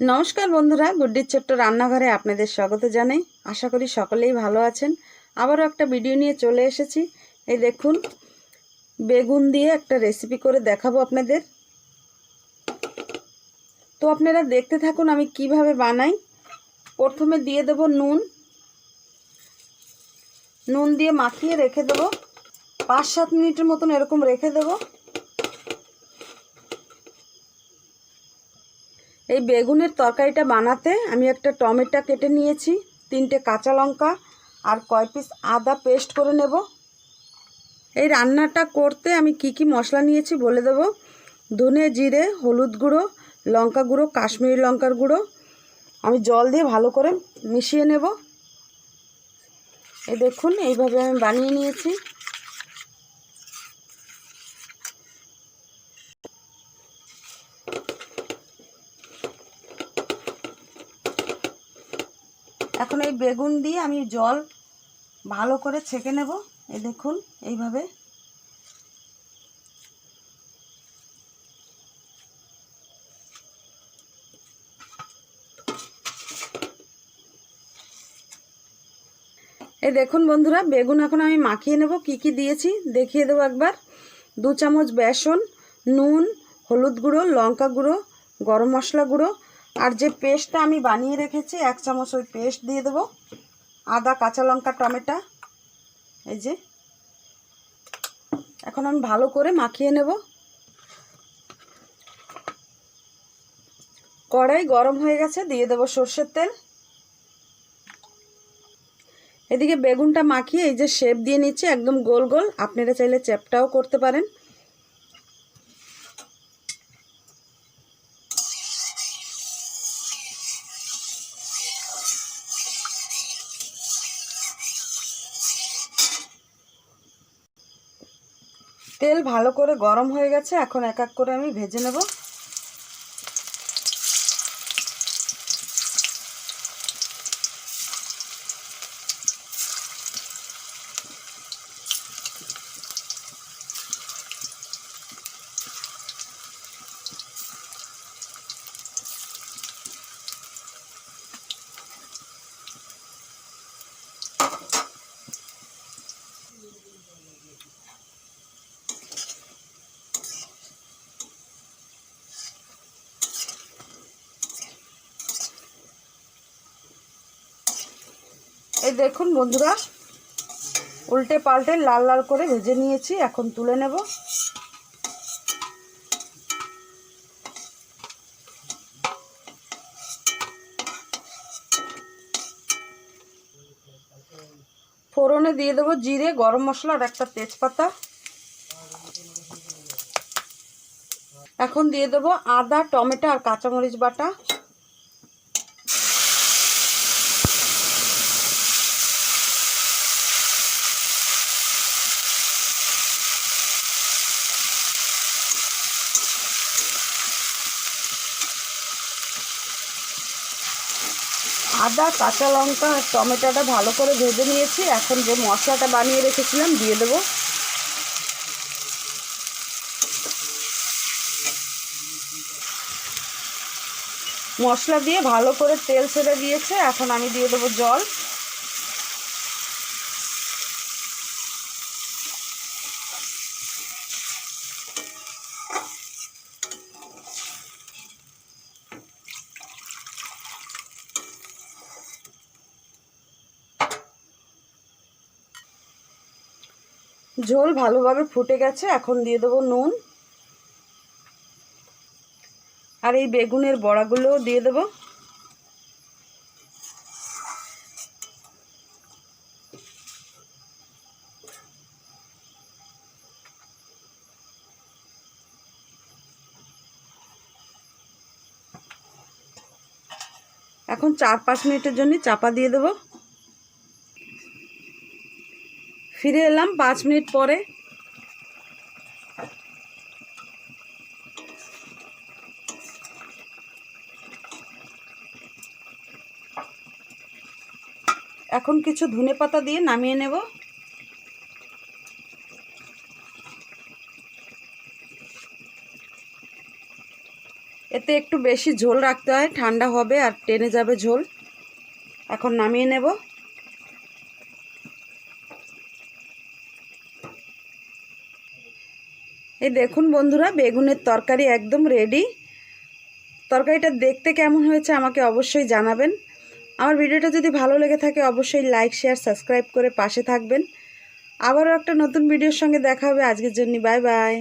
নমস্কার বন্ধুরা, গুড্ডির ছোট্ট রান্নাঘরে আপনাদের স্বাগত জানাই। আশা করি সকলেই ভালো আছেন। আবারও একটা ভিডিও নিয়ে চলে এসেছি। এই দেখুন, বেগুন দিয়ে একটা রেসিপি করে দেখাবো আপনাদের। তো আপনারা দেখতে থাকুন আমি কীভাবে বানাই। প্রথমে দিয়ে দেব নুন। নুন দিয়ে মাখিয়ে রেখে দেবো। পাঁচ সাত মিনিটের মতন এরকম রেখে দেবো। এই বেগুনের তরকারিটা বানাতে আমি একটা টমেটো কেটে নিয়েছি, তিনটে কাঁচা লঙ্কা আর কয় পিস আদা পেস্ট করে নেব। এই রান্নাটা করতে আমি কি কি মশলা নিয়েছি বলে দেব। ধনে জিরে, হলুদ গুঁড়ো, লঙ্কা গুঁড়ো, কাশ্মীরি লঙ্কার গুঁড়ো। আমি জল দিয়ে ভালো করে মিশিয়ে নেব। এই দেখুন, এইভাবে আমি বানিয়ে নিয়েছি। এখন এই বেগুন দিয়ে আমি জল ভালো করে ছেঁকে নেব। এই দেখুন, এইভাবে। এই দেখুন বন্ধুরা, বেগুন এখন আমি মাখিয়ে নেব। কি কি দিয়েছি দেখিয়ে দেবো একবার। দু চামচ বেসন, নুন, হলুদ গুঁড়ো, লঙ্কা গুঁড়ো, গরম মশলা গুঁড়ো আর যে পেস্টটা আমি বানিয়ে রেখেছি, এক চামচ ওই পেস্ট দিয়ে দেবো। আদা, কাঁচা লঙ্কা, টমেটো, এই যে। এখন আমি ভালো করে মাখিয়ে নেব। কড়াই গরম হয়ে গেছে, দিয়ে দেবো সর্ষের তেল। এদিকে বেগুনটা মাখিয়ে এই যে শেপ দিয়ে নিচ্ছি, একদম গোল গোল। আপনারা চাইলে চ্যাপটাও করতে পারেন। তেল ভালো করে গরম হয়ে গেছে এখন এক এক করে আমি ভেজে নেব। এই দেখুন বন্ধুরা, উল্টে পাল্টে লাল লাল করে ভেজে নিয়েছি, এখন তুলে নেব। ফোড়নে দিয়ে দেবো জিরে, গরম মশলা আর একটা তেজপাতা। এখন দিয়ে দেবো আদা, টমেটো আর কাঁচামরিচ বাটা। আদা, কাঁচা লঙ্কা আর টমেটোটা ভালো করে ভেজে নিয়েছি। এখন যে মশলাটা বানিয়ে রেখেছিলাম, দিয়ে দেবো। মশলা দিয়ে ভালো করে তেল ছেড়ে দিয়েছে। এখন আমি দিয়ে দেবো জল। ঝোল ভালোভাবে ফুটে গেছে, এখন দিয়ে দেবো নুন। আর এই বেগুনের বড়াগুলোও দিয়ে দেবো। এখন চার পাঁচ মিনিটের জন্য চাপা দিয়ে দেবো। ফিরে এলাম পাঁচ মিনিট পরে। এখন কিছু ধনে পাতা দিয়ে নামিয়ে নেব। এতে একটু বেশি ঝোল রাখতে হয়, ঠান্ডা হবে আর টেনে যাবে ঝোল। এখন নামিয়ে নেব। এই দেখুন বন্ধুরা, বেগুনের তরকারি একদম রেডি তরকারিটা দেখতে কেমন হয়েছে আমাকে অবশ্যই জানাবেন। আমার ভিডিওটা যদি ভালো লেগে থাকে, অবশ্যই লাইক শেয়ার সাবস্ক্রাইব করে পাশে থাকবেন। আবারও একটা নতুন ভিডিওর সঙ্গে দেখা হবে। আজকের জন্য বাই বাই